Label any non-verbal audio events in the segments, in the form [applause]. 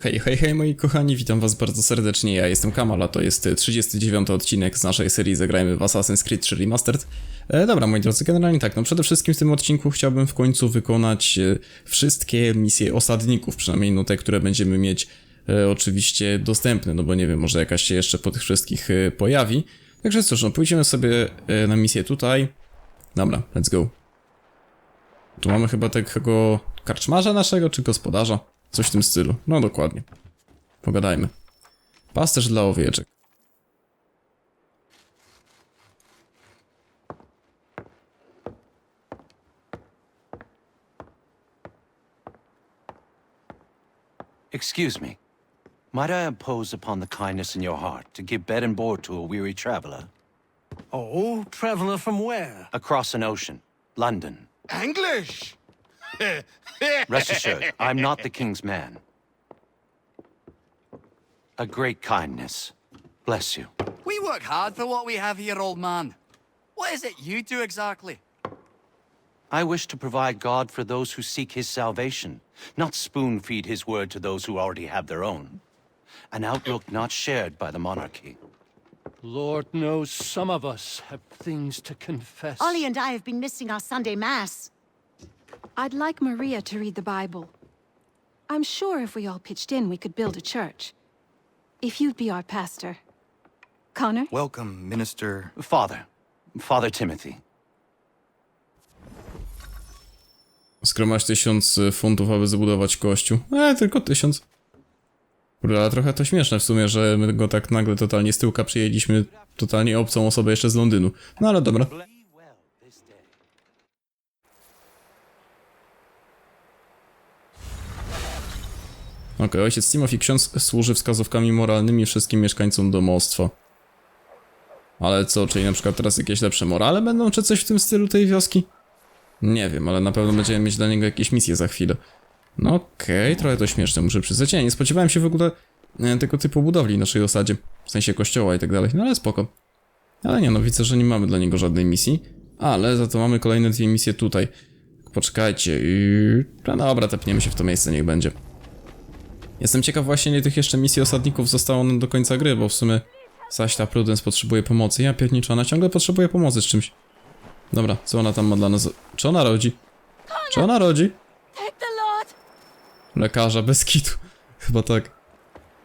Hej, hej, hej moi kochani, witam was bardzo serdecznie, ja jestem Kamal, a to jest e, 39 odcinek z naszej serii Zagrajmy w Assassin's Creed 3 Remastered. E, dobra, moi drodzy, generalnie tak, no przede wszystkim w tym odcinku chciałbym w końcu wykonać e, wszystkie misje osadników, przynajmniej no te, które będziemy mieć e, oczywiście dostępne, no bo nie wiem, może jakaś się jeszcze po tych wszystkich e, pojawi. Także cóż, no pójdziemy sobie e, na misję tutaj. Dobra, let's go. Tu mamy chyba takiego karczmarza naszego, czy gospodarza? Coś w tym stylu. No dokładnie. Pogadajmy. Pasterz dla owieczek. Excuse me. Might I impose upon the kindness in your heart to give bed and board to a weary traveler? Oh, traveler from where? Across an ocean. London. English! Rest assured, I'm not the king's man. A great kindness. Bless you. We work hard for what we have here, old man. What is it you do exactly? I wish to provide God for those who seek his salvation, not spoon feed his word to those who already have their own. An outlook not shared by the monarchy. Lord knows some of us have things to confess. Ollie and I have been missing our Sunday Mass. I'd like Maria to read the Bible. I'm sure if we all pitched in, we could build a church. If you'd be our pastor. Connor? Welcome, Minister. Father. Father Timothy. Skromaś tysiąc y, funtów, aby zbudować kościół. E, tylko tysiąc. Kurde, ale trochę to śmieszne w sumie, że my go tak nagle totalnie z tyłka przyjęliśmy totalnie obcą osobę jeszcze z Londynu. No ale dobra. Okej, ojciec Timothy ksiądz służy wskazówkami moralnymi wszystkim mieszkańcom domostwa. Ale co, czyli na przykład teraz jakieś lepsze morale będą, czy coś w tym stylu tej wioski? Nie wiem, ale na pewno będziemy mieć dla niego jakieś misje za chwilę. No okej, trochę to śmieszne, muszę przyznać. Ja nie spodziewałem się w ogóle e, tego typu budowli w naszej osadzie. W sensie kościoła i tak dalej, no ale spoko. Ale nie no, widzę, że nie mamy dla niego żadnej misji. Ale za to mamy kolejne dwie misje tutaj. Poczekajcie i... No dobra, tepniemy się w to miejsce, niech będzie. Jestem ciekaw właśnie, ile tych jeszcze misji osadników zostało nam do końca gry, bo w sumie... Zaś ta Prudence potrzebuje pomocy. Ja pierniczę, ona ciągle potrzebuje pomocy z czymś. Dobra, co ona tam ma dla nas? Czy ona rodzi? Czy ona rodzi? Thank the Lord! Lekarza, bez kitu. [laughs] Chyba tak.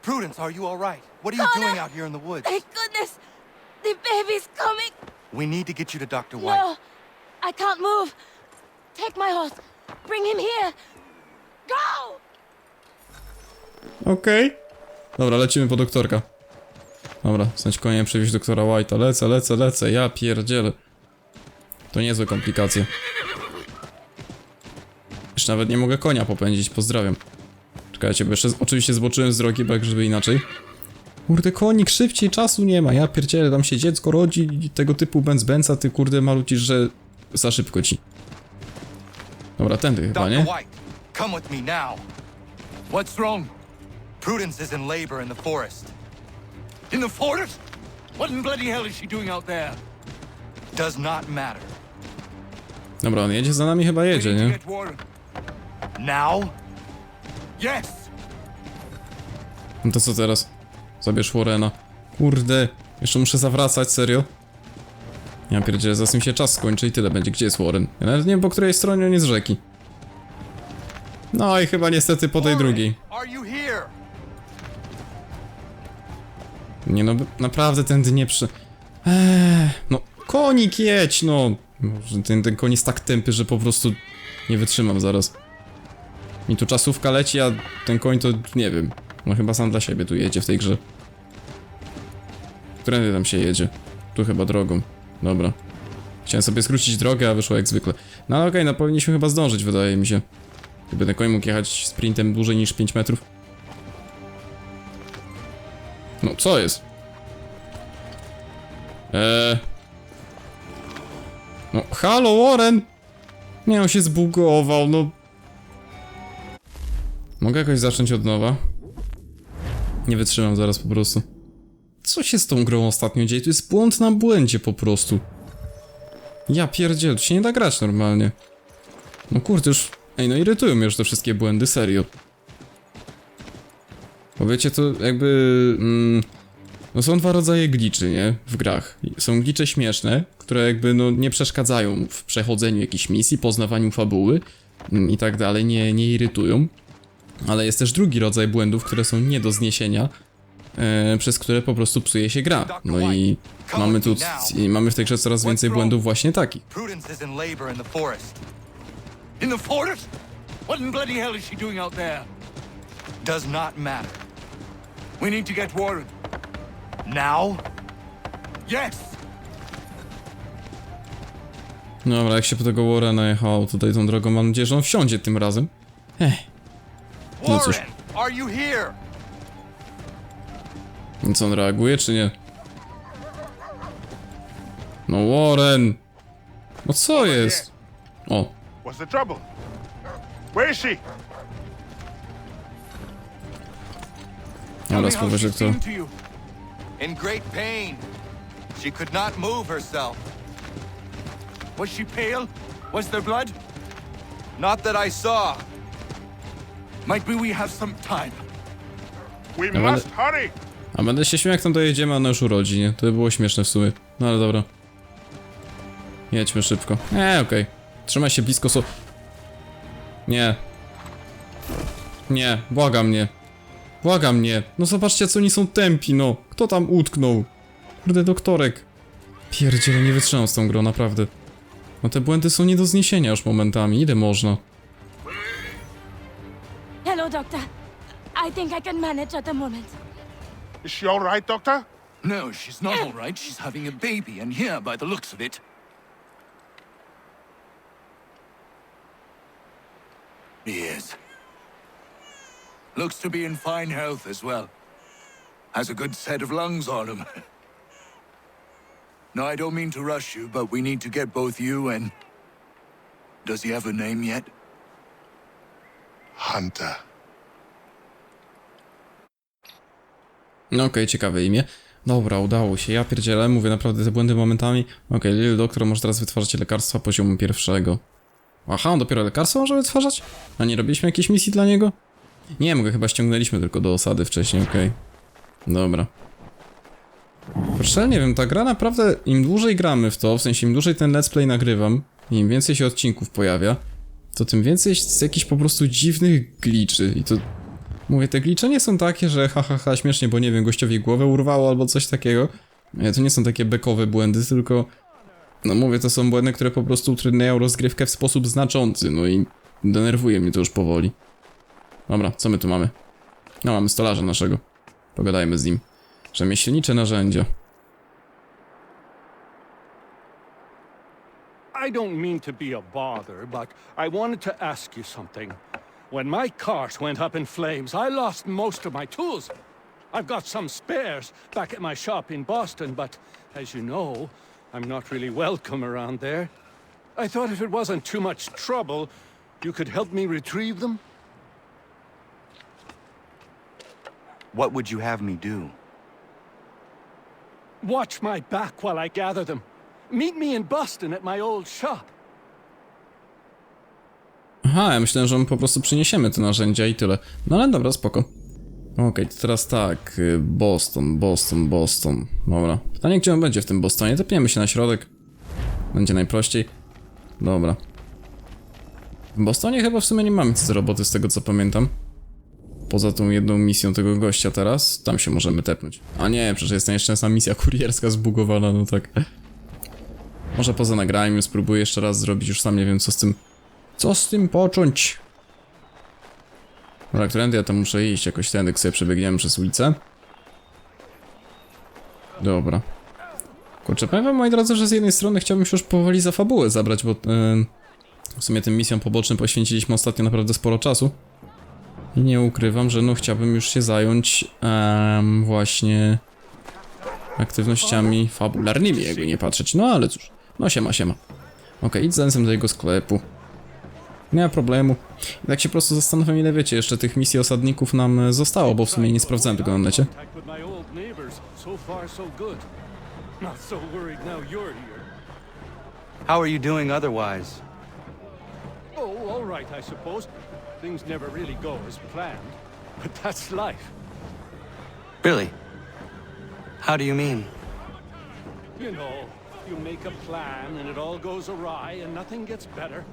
Prudence, are you all right? What are you doing out here in the woods? Thank goodness! The baby's coming! We need to get you to Dr. White. No! I can't move! Take my horse! Bring him here! Go! Okej. Dobra, lecimy po doktorka. Dobra, znać koniem przewieźć doktora White'a. Lecę, lecę, lecę. Ja pierdzielę. To niezłe komplikacje. Już nawet nie mogę konia popędzić, pozdrawiam. Czekajcie, bo jeszcze oczywiście zboczyłem z drogi, bo jak żeby inaczej. Kurde, konik, szybciej, czasu nie ma. Ja pierdzielę, tam się dziecko rodzi i tego typu bęca, ty kurde malucisz, że za szybko ci. Dobra, tędy chyba, Dr. nie? White, come with me now. What's wrong? Prudence is in labor in the forest. In the forest? What in bloody hell is she doing out there? Does not matter. Dobra, on jedzie za nami, chyba jedzie, nie? Now? Yes! No to co teraz? Zabierz Warrena. Kurde, jeszcze muszę zawracać, serio? Ja pierdzielę, zaraz mi się czas skończy i tyle będzie. Gdzie jest Warren? Ja nawet nie wiem, po której stronie on jest rzeki. No i chyba niestety po tej drugiej. Nie no, naprawdę tędy nie przy... Eee, no, konik jedź, no! Ten, ten koń jest tak tępy, że po prostu nie wytrzymam zaraz. Mi tu czasówka leci, a ten koń to nie wiem. No chyba sam dla siebie tu jedzie w tej grze. Którędy tam się jedzie? Tu chyba drogą. Dobra. Chciałem sobie skrócić drogę, a wyszło jak zwykle. No okej, no powinniśmy chyba zdążyć, wydaje mi się. Gdyby ten koń mógł jechać sprintem dłużej niż 5 metrów. No, co jest? Eee... No, halo, Warren! Nie, on się zbugował, no... Mogę jakoś zacząć od nowa? Nie wytrzymam zaraz po prostu. Co się z tą grą ostatnio dzieje? To jest błąd na błędzie po prostu. Ja pierdziel, się nie da grać normalnie. No kurde, już... Ej, no irytują mnie już te wszystkie błędy, serio. Bo wiecie, to jakby... Mm, no są dwa rodzaje gliczy, nie? W grach. Są glicze śmieszne, które jakby no nie przeszkadzają w przechodzeniu jakichś misji, poznawaniu fabuły mm, i tak dalej, nie, nie irytują. Ale jest też drugi rodzaj błędów, które są nie do zniesienia, e, przez które po prostu psuje się gra. No i mamy tu, i mamy w tej grze coraz więcej błędów właśnie takich. Prudence is in labor in the forest. In the forest? What in bloody hell is she doing out there? Does not matter. We need to get Warren. Now? Yes! Dobra, jak się po tego Warrena jechało tutaj tą drogą, mam nadzieję, że on wsiądzie tym razem. Ech, No cóż. Warren, are you here? Co on reaguje, czy nie? No Warren! No co jest? O, What's the trouble? Where is she? Powie, że kto... In great pain. She could not move herself. Was she pale? Was there blood? Not that I saw. Might be we have some time. We must hurry. A będę się śmiał, jak tam dojedziemy, a ona już urodzi, nie? To by było śmieszne w sumie. No ale dobra. Jedźmy szybko. Nie, okej. Trzymaj się blisko so... Nie. Nie, błagam nie. Błagam nie. No zobaczcie, co oni są tępi, no. Kto tam utknął? Kurde, doktorek. Pierdziele, nie wytrzymam z tą grą, naprawdę. No te błędy są nie do zniesienia już momentami. Ile można? Hello, Doctor. I think I can manage at the moment. Is she all right, Doctor? No, she's not all right. She's having a baby, and here, by the looks of it. Yes. Looks to be in fine health as well. Has a good set of lungs on him. no, I don't mean to rush you, but we need to get both you and. Does he have a name yet? Hunter. No okej, ciekawe imię. Dobra, udało się. Ja pierdzielę, mówię naprawdę te błędy momentami. Okej, Lil Doktor może teraz wytwarzać lekarstwa poziomu pierwszego. Aha, on dopiero lekarstwa może wytwarzać? A nie robiliśmy jakiejś misji dla niego? Nie, mogę chyba ściągnęliśmy tylko do osady wcześniej, okej. Dobra. Proszę, nie wiem, ta gra naprawdę, im dłużej gramy w to, w sensie im dłużej ten let's play nagrywam, im więcej się odcinków pojawia, to tym więcej jest jakichś po prostu dziwnych glitchy i to Mówię, te glicze nie są takie, że ha, ha, ha, śmiesznie, bo nie wiem, gościowi głowę urwało albo coś takiego. Nie, to nie są takie bekowe błędy, tylko... No mówię, to są błędy, które po prostu utrudniają rozgrywkę w sposób znaczący, no i denerwuje mnie to już powoli. Dobra, co my tu mamy? No, mamy stolarza naszego. Pogadajmy z nim. Rzemieślnicze narzędzia. I don't mean to be a bother, but I wanted to ask you something. When my cart went up in flames, I lost most of my tools. I've got some spares back at my shop in Boston, but as you know, I'm not really welcome around there. I thought if it wasn't too much trouble, you could help me retrieve them? What would you have me do? Watch my back while I gather them. Meet me in Boston at my old shop. Aha, ja myślałem, że my po prostu przyniesiemy te narzędzia i tyle. No ale dobra, spoko. Okej, to teraz tak. y, Boston, Boston, Boston. Dobra. Pytanie, gdzie on będzie w tym Bostonie? Tepniemy się na środek. Będzie najprościej. Dobra. W Bostonie chyba w sumie nie mamy nic do roboty, z tego co pamiętam. Poza tą jedną misją tego gościa teraz, tam się możemy tepnąć. A nie, przecież jest nieszczęsna misja kurierska zbugowana, no tak. Może poza nagraniem spróbuję jeszcze raz zrobić, już sam nie wiem co z tym... Co z tym począć? Dobra, którędy ja tam muszę iść? Jakoś tędy sobie przebiegniemy przez ulicę. Dobra. Kurczę, powiem wam, moi drodzy, że z jednej strony chciałbym się już powoli za fabułę zabrać, bo yy, w sumie tym misjom pobocznym poświęciliśmy ostatnio naprawdę sporo czasu. I nie ukrywam, że no chciałbym już się zająć em, właśnie aktywnościami fabularnymi, jakby nie patrzeć. No ale cóż, no siema, siema. Okej, idź z Ensem do jego sklepu. Nie ma problemu. I tak się po prostu zastanawiam, ile wiecie, jeszcze tych misji osadników nam e, zostało, bo w sumie nie sprawdzałem tego na necie. How are you doing otherwise? Oh, all right, I suppose. Things never really go as planned. But that's life. Billy, how do you mean? You know, you make a plan and it all goes awry and nothing gets better,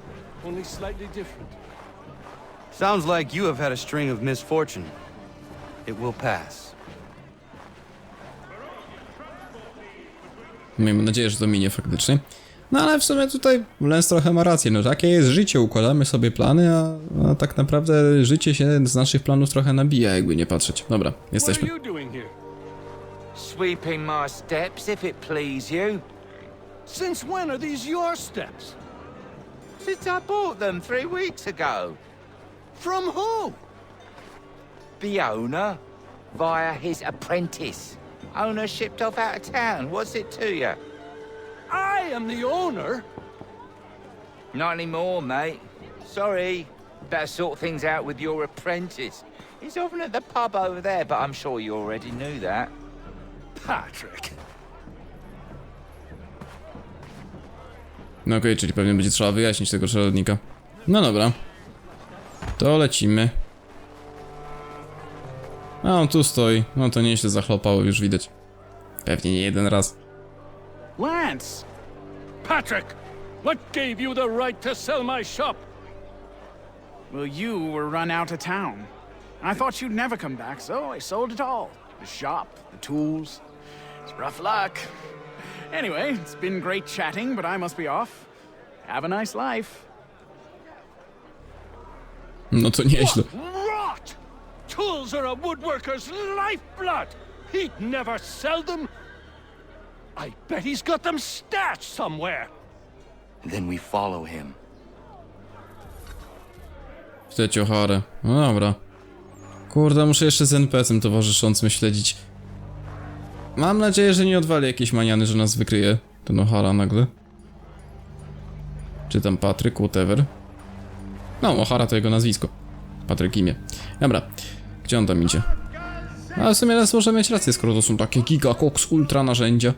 only slightly different. Sounds like you have had a string of misfortune. It will pass. Miejmy nadzieję, że to minie faktycznie. No ale w sumie tutaj Lens trochę ma rację, no takie jest życie, układamy sobie plany, a, a tak naprawdę życie się z naszych planów trochę nabija, jakby nie patrzeć. Dobra, jesteśmy. Sweeping my steps, if it please you. Since when are these your steps? Since I bought them three weeks ago. From who? The owner, via his apprentice. Owner shipped off out of town. What's it to you? I am the owner. Not anymore, mate. Sorry. Better sort things out with your apprentice. He's often at the pub over there, but I'm sure you already knew that. Patrick. No okej, czyli pewnie będzie trzeba wyjaśnić tego czarodnika. No dobra. To lecimy. A on tu stoi. No to nieźle zachlopało, już widać. Pewnie nie jeden raz. Lance! Patrick! What gave you the right to sell my shop? Well, you were run out of town. I thought you'd never come back, so I sold it all. The shop, the tools. It's rough luck. Anyway, it's been great chatting, but I must be off. Have a nice life. No to nieźle. Rot! Tools are a woodworker's lifeblood! He'd never sell them! I bet he's got them stashed somewhere! Then we follow him. Wtedy Harę. No dobra. Kurde, muszę jeszcze z NPC-em towarzyszącym śledzić. Mam nadzieję, że nie odwali jakiejś maniany, że nas wykryje ten O'Hara nagle. Czy tam Patryk, whatever. No, O'Hara to jego nazwisko. Patryk imię. Dobra, gdzie on tam idzie? Ale w sumie nas może mieć rację, skoro to są takie giga cox ultra narzędzia.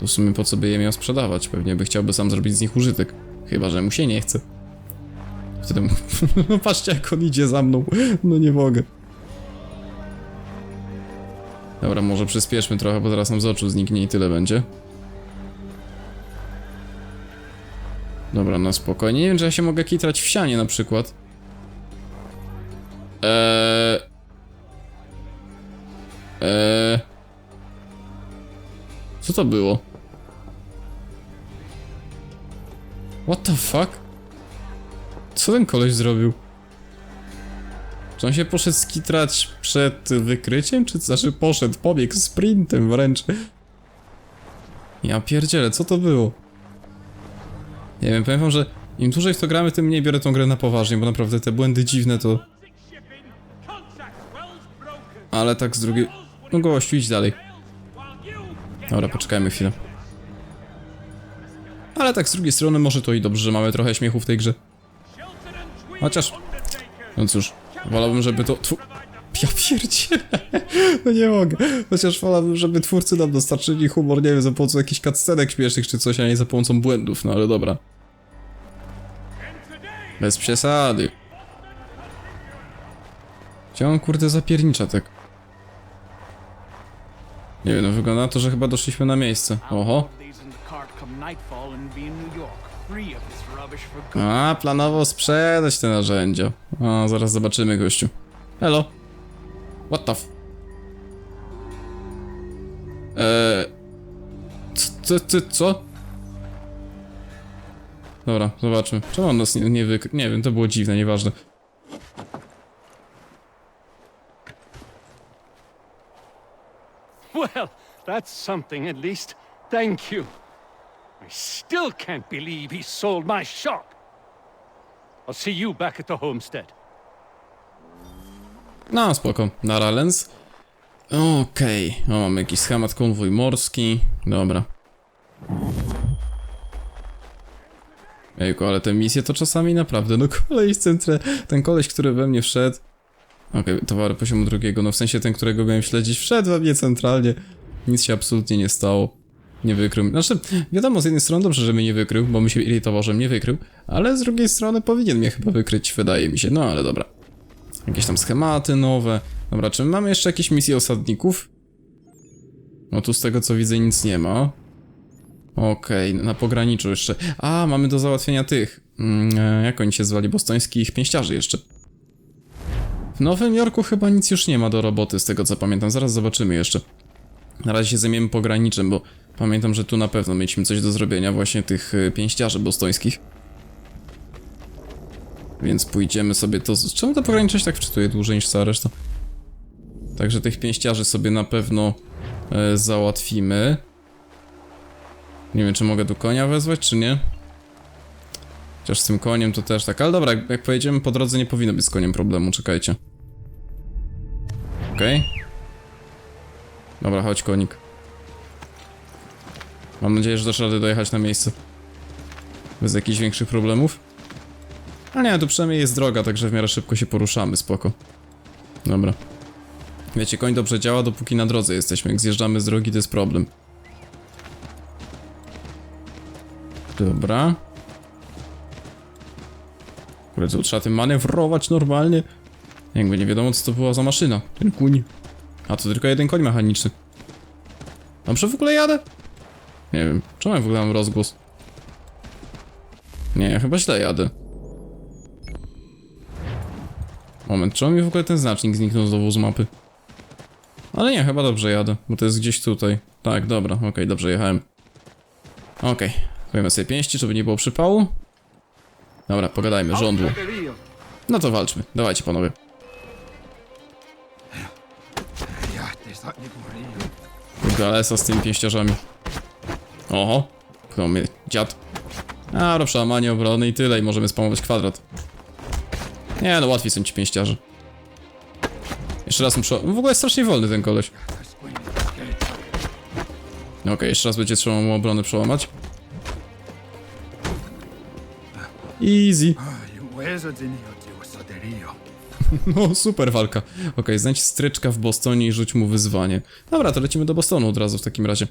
To w sumie po co by je miał sprzedawać? Pewnie by chciałby sam zrobić z nich użytek. Chyba, że mu się nie chce. Wtedy... [laughs] No patrzcie jak on idzie za mną. No nie mogę. Dobra, może przyspieszmy trochę, bo zaraz nam z oczu zniknie i tyle będzie. Dobra, na spokojnie. Nie wiem, czy ja się mogę kitrać w sianie na przykład. Eee... Eee... Co to było? What the fuck? Co ten koleś zrobił? Czy on się poszedł skitrać przed wykryciem, czy znaczy poszedł, pobiegł sprintem wręcz? Ja pierdzielę, co to było? Nie wiem, powiem wam, że im dłużej w to gramy, tym mniej biorę tą grę na poważnie, bo naprawdę te błędy dziwne to... Ale tak z drugiej... No gościu, idź dalej. Dobra, poczekajmy chwilę. Ale tak z drugiej strony może to i dobrze, że mamy trochę śmiechu w tej grze. Chociaż... No cóż, wolałbym, żeby to... Tfu... [laughs] Ja pierdzielę. [laughs] No nie mogę. Chociaż wolałbym, żeby twórcy nam dostarczyli humor, nie wiem, za pomocą jakichś cutscenek śmiesznych czy coś, a nie za pomocą błędów, no ale dobra. Bez przesady. Gdzie kurde zapiernicza tak? Nie wiem, no wygląda na to, że chyba doszliśmy na miejsce. Oho. A, planował sprzedać te narzędzia. A, zaraz zobaczymy, gościu. Hello. What the f... Eee... Co, co, co? Dobra, zobaczmy. Czemu on nas nie, nie wyk... Nie wiem, to było dziwne, nieważne. Well, that's something at least. Thank you. Still can't believe he sold my shop. I'll see you back at the homestead. No, spoko. Nara Lens. Okej. O, mamy jakiś schemat, konwój morski. Dobra. Ejku, ale te misje to czasami naprawdę, no koleś centre, ten koleś, który we mnie wszedł. Okej, towary poziomu drugiego, no w sensie ten, którego miałem śledzić, wszedł we mnie centralnie. Nic się absolutnie nie stało. Nie wykrył. Znaczy, wiadomo, z jednej strony dobrze, że mnie nie wykrył, bo mi się irytował, że mnie wykrył, ale z drugiej strony powinien mnie chyba wykryć, wydaje mi się. No ale dobra. Jakieś tam schematy nowe. Dobra, czy my mamy jeszcze jakieś misje osadników? No tu z tego co widzę nic nie ma. Okej, na pograniczu jeszcze. A, mamy do załatwienia tych. Mm, e, jak oni się zwali? Bostońskich pięściarzy jeszcze. W Nowym Jorku chyba nic już nie ma do roboty, z tego co pamiętam. Zaraz zobaczymy jeszcze. Na razie się zajmiemy pograniczem, bo pamiętam, że tu na pewno mieliśmy coś do zrobienia właśnie tych y, pięściarzy bostońskich. Więc pójdziemy sobie to... Czemu to pogranicze się tak wczytuje dłużej niż cała reszta? Także tych pięściarzy sobie na pewno e, załatwimy. Nie wiem, czy mogę tu konia wezwać, czy nie. Chociaż z tym koniem to też tak. Ale dobra, jak, jak pojedziemy po drodze, nie powinno być z koniem problemu, czekajcie. Okej. Dobra, chodź konik. Mam nadzieję, że dasz dojechać na miejsce. Bez jakichś większych problemów. A nie, tu przynajmniej jest droga, także w miarę szybko się poruszamy, spoko. Dobra. Wiecie, koń dobrze działa, dopóki na drodze jesteśmy. Jak zjeżdżamy z drogi, to jest problem. Dobra. Kurde, tu trzeba tym manewrować normalnie. Jakby nie wiadomo, co to była za maszyna. Ten kuń. A to tylko jeden koń mechaniczny. Dobrze w ogóle jadę? Nie wiem. Czemu ja w ogóle mam rozgłos? Nie, chyba źle jadę. Moment, czemu mi w ogóle ten znacznik zniknął znowu z mapy? Ale nie, chyba dobrze jadę, bo to jest gdzieś tutaj. Tak, dobra, okej, dobrze jechałem. Okej, okay. sobie pięści, żeby nie było przypału. Dobra, pogadajmy, żądło. No to walczmy, dawajcie panowie. Kurde, ale z tymi pięściarzami. Oho, pchnął mnie dziad. A, dobra, przełamanie obrony i tyle i możemy spamować kwadrat. Nie, no łatwiej są ci pięściarze. Jeszcze raz muszę... W ogóle jest strasznie wolny ten koleś. Okej, jeszcze raz będzie trzeba mu obronę przełamać. Easy. [laughs] No, super walka. Okej, znajdź stryczka w Bostonie i rzuć mu wyzwanie. Dobra, to lecimy do Bostonu od razu w takim razie.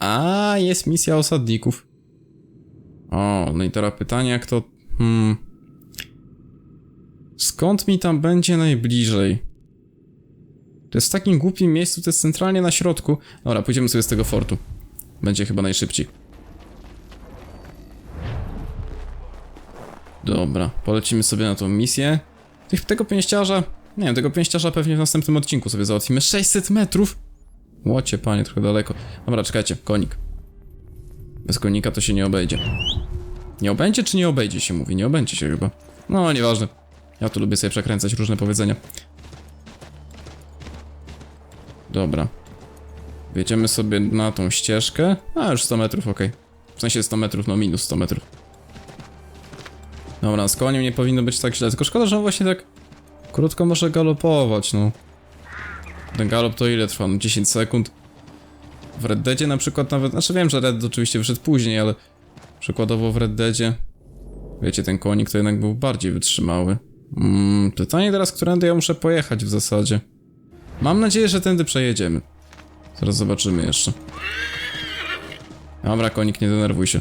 A, jest misja osadników. O, no i teraz pytanie, jak to... Hmm... Skąd mi tam będzie najbliżej? To jest w takim głupim miejscu, to jest centralnie na środku. Dobra, pójdziemy sobie z tego fortu. Będzie chyba najszybciej. Dobra, polecimy sobie na tą misję. Tych, tego pięściarza... Nie wiem, tego pięściarza pewnie w następnym odcinku sobie załatwimy. 600 metrów? Łocie, panie, trochę daleko. Dobra, czekajcie, konik. Bez konika to się nie obejdzie. Nie obędzie czy nie obejdzie się mówi? Nie obędzie się chyba. No, nieważne. Ja tu lubię sobie przekręcać różne powiedzenia. Dobra. Wjedziemy sobie na tą ścieżkę. A, już 100 metrów, ok. W sensie 100 metrów, no minus 100 metrów. Dobra, z koniem nie powinno być tak źle. Tylko szkoda, że on właśnie tak krótko może galopować, no. Ten galop to ile trwa? No 10 sekund. W Red Deadzie na przykład nawet... Znaczy wiem, że Red oczywiście wyszedł później, ale... Przykładowo w Red Deadzie... Wiecie, ten konik to jednak był bardziej wytrzymały. Mm, pytanie teraz, którędy ja muszę pojechać w zasadzie. Mam nadzieję, że tędy przejedziemy. Zaraz zobaczymy jeszcze. Dobra, konik, nie denerwuj się.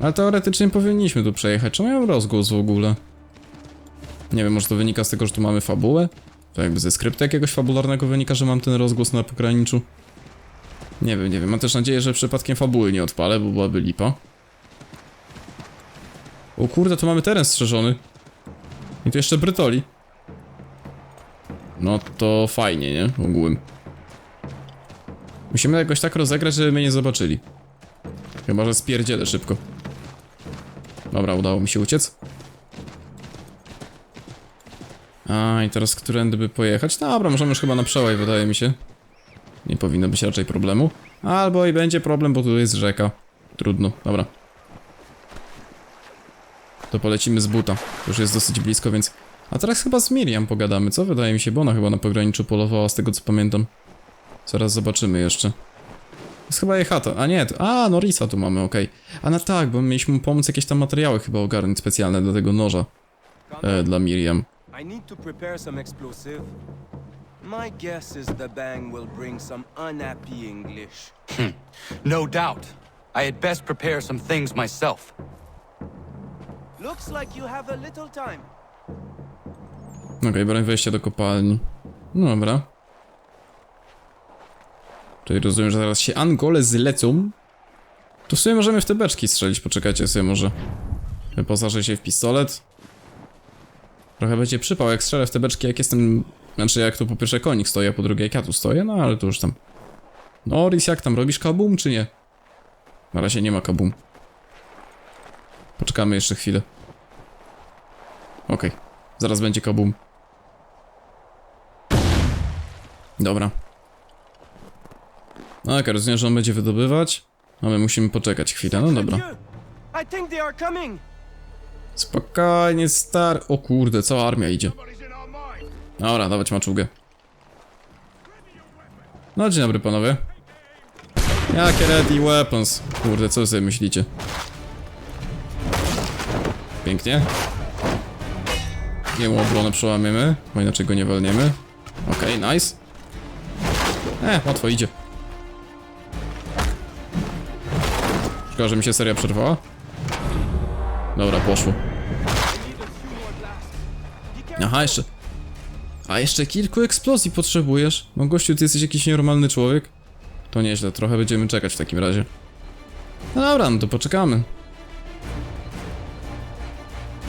Ale teoretycznie powinniśmy tu przejechać. Czemu ja mam rozgłos w ogóle? Nie wiem, może to wynika z tego, że tu mamy fabułę? To jakby ze skryptu jakiegoś fabularnego wynika, że mam ten rozgłos na pograniczu? Nie wiem, nie wiem. Mam też nadzieję, że przypadkiem fabuły nie odpalę, bo byłaby lipa. O kurde, tu mamy teren strzeżony. I tu jeszcze brytoli. No to fajnie, nie? Ogółem. Musimy jakoś tak rozegrać, żeby mnie nie zobaczyli. Chyba, że spierdzielę szybko. Dobra, udało mi się uciec. A, i teraz którędy by pojechać? Dobra, możemy już chyba na przełaj, wydaje mi się. Nie powinno być raczej problemu. Albo i będzie problem, bo tu jest rzeka. Trudno, dobra. To polecimy z buta. Już jest dosyć blisko, więc... A teraz chyba z Miriam pogadamy, co? Wydaje mi się, bo ona chyba na pograniczu polowała, z tego co pamiętam. Zaraz zobaczymy jeszcze. Jest chyba jej chata. A nie, to... A, Norisa tu mamy, okej. A no tak, bo mieliśmy pomóc jakieś tam materiały chyba ogarnąć specjalne dla tego noża. E, dla Miriam. I need to prepare some explosive. My guess is the bang will bring some unhappy English. No doubt. I had best prepare some things myself. Looks like you have a little time. Okej, broń wejścia do kopalni. No dobra. Czyli rozumiem, że zaraz się Angole zlecą. To w sumie możemy w te beczki strzelić, poczekajcie sobie może. Wyposażę się w pistolet. Trochę będzie przypał, jak strzelę w te beczki, jak jestem... Znaczy, jak tu po pierwsze konik stoi, a po drugie jak ja tu stoję, no ale to już tam... Norris, jak tam, robisz kabum, czy nie? Na razie nie ma kabum. Poczekamy jeszcze chwilę. Okej, zaraz będzie kabum. Dobra. No okej, rozumiem, że on będzie wydobywać, a my musimy poczekać chwilę, no dobra. Spokojnie, star... O kurde, cała armia idzie. Dobra, dawać maczugę. No, dzień dobry panowie. Jakie ready weapons? Kurde, co sobie myślicie? Pięknie. Jemu obronę przełamiemy, bo inaczej go nie walniemy. Okej, nice. E, łatwo idzie. Szkoda, że mi się seria przerwała. Dobra, poszło. Aha, jeszcze. A jeszcze kilku eksplozji potrzebujesz? No gościu, ty jesteś jakiś nienormalny człowiek? To nieźle, trochę będziemy czekać w takim razie. No dobra, no to poczekamy.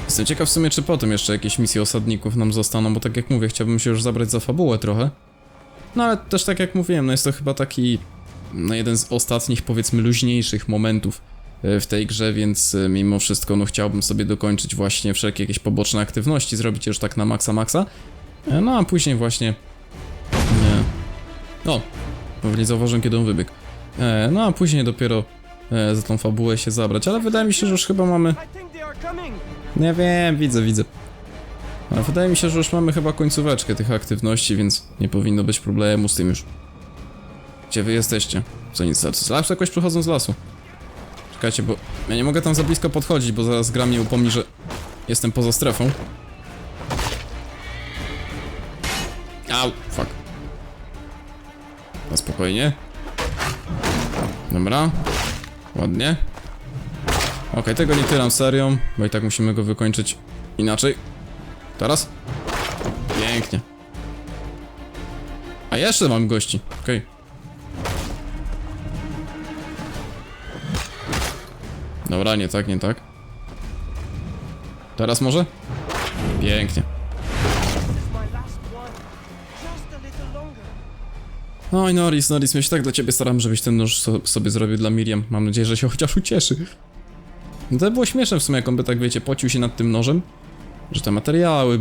Jestem ciekaw w sumie, czy potem jeszcze jakieś misje osadników nam zostaną, bo tak jak mówię, chciałbym się już zabrać za fabułę trochę. No ale też tak jak mówiłem, no jest to chyba taki... No jeden z ostatnich, powiedzmy, luźniejszych momentów w tej grze, więc e, mimo wszystko no chciałbym sobie dokończyć właśnie wszelkie jakieś poboczne aktywności, zrobić już tak na maksa maksa. E, No a później właśnie... Nie. O! Pewnie zauważyłem kiedy on wybiegł. E, No a później dopiero e, za tą fabułę się zabrać, ale wydaje mi się, że już chyba mamy... Nie wiem, widzę, widzę. Ale wydaje mi się, że już mamy chyba końcóweczkę tych aktywności, więc nie powinno być problemu z tym już. Gdzie wy jesteście? Co nic, lasu jakoś przychodzą z lasu. Czekajcie, bo ja nie mogę tam za blisko podchodzić, bo zaraz gra mnie upomni, że jestem poza strefą. Au, fuck. Na spokojnie. Dobra. Ładnie. Okej, tego nie tyram serią, bo i tak musimy go wykończyć inaczej. Teraz? Pięknie. A jeszcze mam gości, okej. Dobra, nie tak, nie tak. Teraz może? Pięknie. Oj, Norris, Norris, my się tak dla ciebie staram, żebyś ten nóż so, sobie zrobił dla Miriam. Mam nadzieję, że się chociaż ucieszy. No to było śmieszne w sumie, jak on by tak, wiecie, pocił się nad tym nożem. Że te materiały,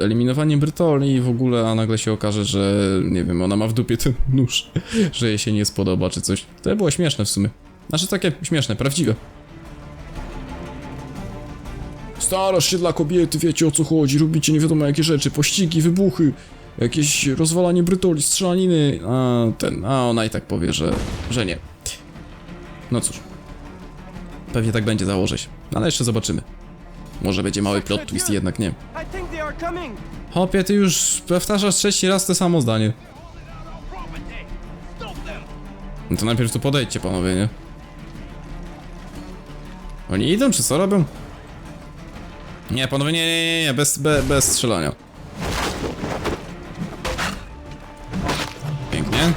eliminowanie brytoli i w ogóle, a nagle się okaże, że nie wiem, ona ma w dupie ten nóż, [laughs] że jej się nie spodoba czy coś. To było śmieszne w sumie. Znaczy takie śmieszne, prawdziwe. Starasz się dla kobiety, wiecie o co chodzi, robicie nie wiadomo jakie rzeczy, pościgi, wybuchy, jakieś rozwalanie brytoli, strzelaniny, a ten, a ona i tak powie, że, że nie. No cóż. Pewnie tak będzie, założę się. No, Ale jeszcze zobaczymy. Może będzie mały plot twist, jednak nie. Hopie, ty już powtarzasz trzeci raz to samo zdanie. No to najpierw tu podejdźcie, panowie, nie? Oni idą, czy co robią? Nie, panowie, nie, nie, nie, nie, bez, be, bez strzelania. Pięknie.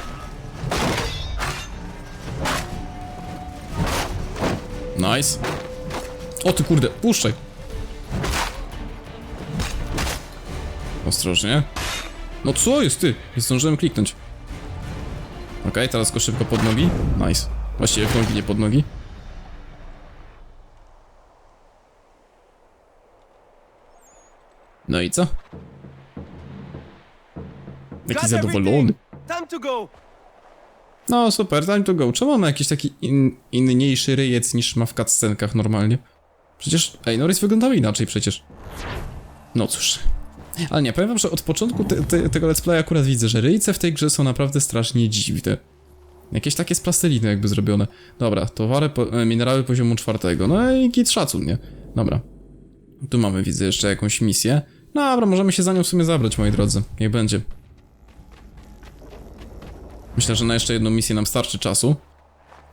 Nice. O ty kurde, puszczaj. Ostrożnie. No co jest ty? Nie zdążyłem kliknąć. Okej, teraz go szybko pod nogi. Nice. Właściwie w nogi, nie pod nogi. No i co? Jaki zadowolony. No super, time to go. Czemu on ma jakiś taki in, inniejszy ryjec niż ma w cutscenkach normalnie? Przecież... Ej, Norris wyglądał inaczej przecież. No cóż. Ale nie, powiem wam, że od początku te, te, tego let's playa akurat widzę, że ryjce w tej grze są naprawdę strasznie dziwne. Jakieś takie z plasteliny jakby zrobione. Dobra, towary, po, e, minerały poziomu czwartego. No i git szacun, nie? Dobra. Tu mamy, widzę, jeszcze jakąś misję. No dobra, możemy się za nią w sumie zabrać, moi drodzy. Niech będzie. Myślę, że na jeszcze jedną misję nam starczy czasu.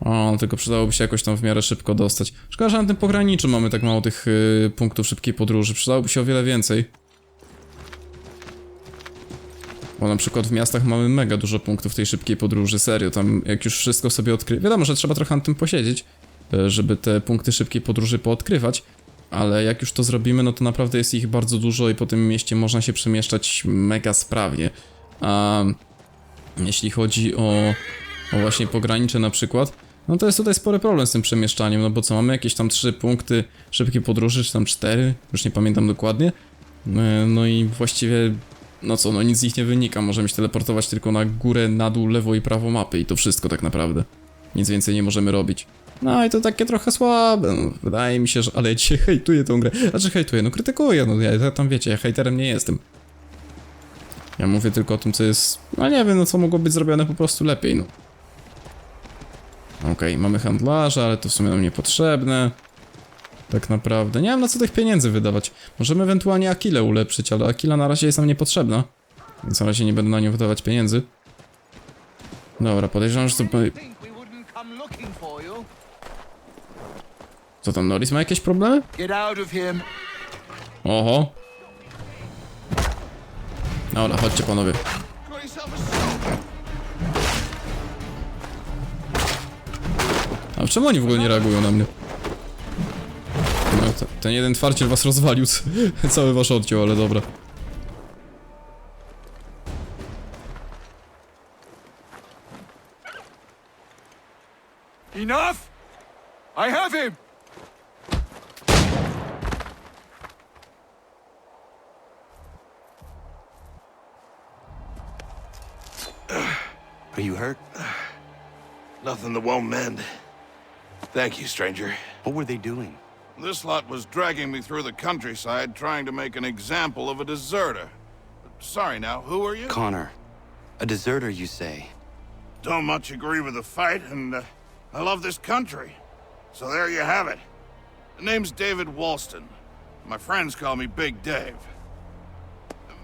O, tylko przydałoby się jakoś tam w miarę szybko dostać. Szkoda, że na tym pograniczu mamy tak mało tych y, punktów szybkiej podróży. Przydałoby się o wiele więcej. Bo na przykład w miastach mamy mega dużo punktów tej szybkiej podróży, serio, tam jak już wszystko sobie odkry... Wiadomo, że trzeba trochę na tym posiedzieć, e, żeby te punkty szybkiej podróży poodkrywać, ale jak już to zrobimy, no to naprawdę jest ich bardzo dużo i po tym mieście można się przemieszczać mega sprawnie. A jeśli chodzi o, o właśnie pogranicze na przykład, no to jest tutaj spory problem z tym przemieszczaniem, no bo co, mamy jakieś tam trzy punkty szybkiej podróży, czy tam cztery, już nie pamiętam dokładnie. E, No i właściwie, no co, no nic z nich nie wynika, możemy się teleportować tylko na górę, na dół, lewo i prawo mapy i to wszystko tak naprawdę. Nic więcej nie możemy robić. No i to takie trochę słabe, no, wydaje mi się, że... Ale ja dzisiaj [laughs] hejtuję tą grę. Znaczy hejtuję, no krytykuję, no ja, tam wiecie, ja hejterem nie jestem. Ja mówię tylko o tym, co jest... No nie wiem, no co mogło być zrobione po prostu lepiej, no. Okej, mamy handlarza, ale to w sumie nam niepotrzebne. Tak naprawdę. Nie wiem na co tych pieniędzy wydawać. Możemy ewentualnie Akilę ulepszyć, ale Akila na razie jest nam niepotrzebna. Więc na razie nie będę na nią wydawać pieniędzy. Dobra, podejrzewam, że to... think we wouldn't come looking for you. Co tam, Norris ma jakieś problemy? Get out of him. Oho. Dobra, chodźcie panowie. A czemu oni w ogóle nie reagują na mnie? No, te- ten jeden twarciel was rozwalił, [laughs] cały wasz odciął, ale dobra. Nothing that won't mend. Thank you, stranger. What were they doing? This lot was dragging me through the countryside trying to make an example of a deserter. Sorry now, who are you? Connor. A deserter, you say? Don't much agree with the fight, and uh, I love this country. So there you have it. The name's David Walston. My friends call me Big Dave.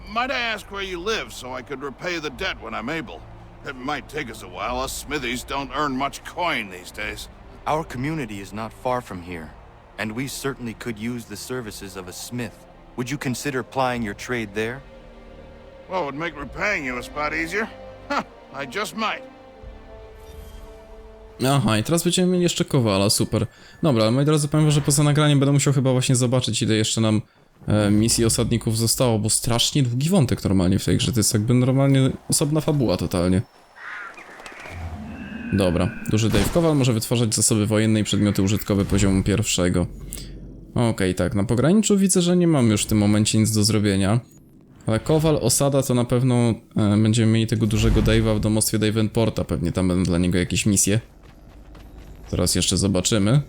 Might I ask where you live so I could repay the debt when I'm able? It might take us a while. Us smithies don't earn much coin these days. Our community is not far from here, and we certainly could use the services of a smith. Would you consider plying your trade there? Well, it would make repaying you a spot easier. Huh, I just might. Aha, i teraz będziemy mieli jeszcze Kowala, super. Dobra, ale moi drodzy, powiem że poza nagraniem będę musiał chyba właśnie zobaczyć, ile jeszcze nam misji osadników zostało, bo strasznie długi wątek normalnie w tej grze, to jest jakby normalnie osobna fabuła totalnie. Dobra, duży Dave Kowal może wytwarzać zasoby wojenne i przedmioty użytkowe poziomu pierwszego. Okej, tak, na pograniczu widzę, że nie mam już w tym momencie nic do zrobienia. Ale Kowal, osada to na pewno e, będziemy mieli tego dużego Dave'a w domostwie Davenporta, pewnie tam będą dla niego jakieś misje. Teraz jeszcze zobaczymy.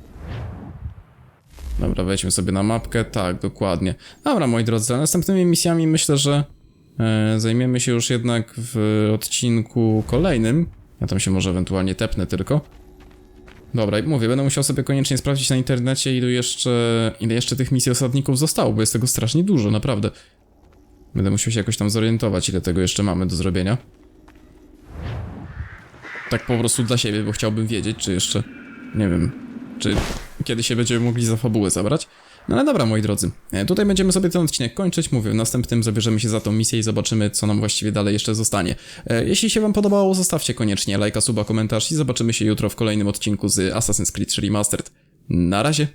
Dobra, wejdźmy sobie na mapkę. Tak, dokładnie. Dobra, moi drodzy, następnymi misjami myślę, że e, zajmiemy się już jednak w odcinku kolejnym. Ja tam się może ewentualnie tepnę tylko. Dobra, i mówię, będę musiał sobie koniecznie sprawdzić na internecie, ile jeszcze, ile jeszcze tych misji osadników zostało, bo jest tego strasznie dużo, naprawdę. Będę musiał się jakoś tam zorientować, ile tego jeszcze mamy do zrobienia. Tak po prostu dla siebie, bo chciałbym wiedzieć, czy jeszcze, nie wiem, czy kiedy się będziemy mogli za fabułę zabrać. No ale dobra, moi drodzy, e, tutaj będziemy sobie ten odcinek kończyć. Mówię, w następnym zabierzemy się za tą misję i zobaczymy, co nam właściwie dalej jeszcze zostanie. E, Jeśli się wam podobało, zostawcie koniecznie lajka, suba, komentarz i zobaczymy się jutro w kolejnym odcinku z Assassin's Creed Remastered. Na razie!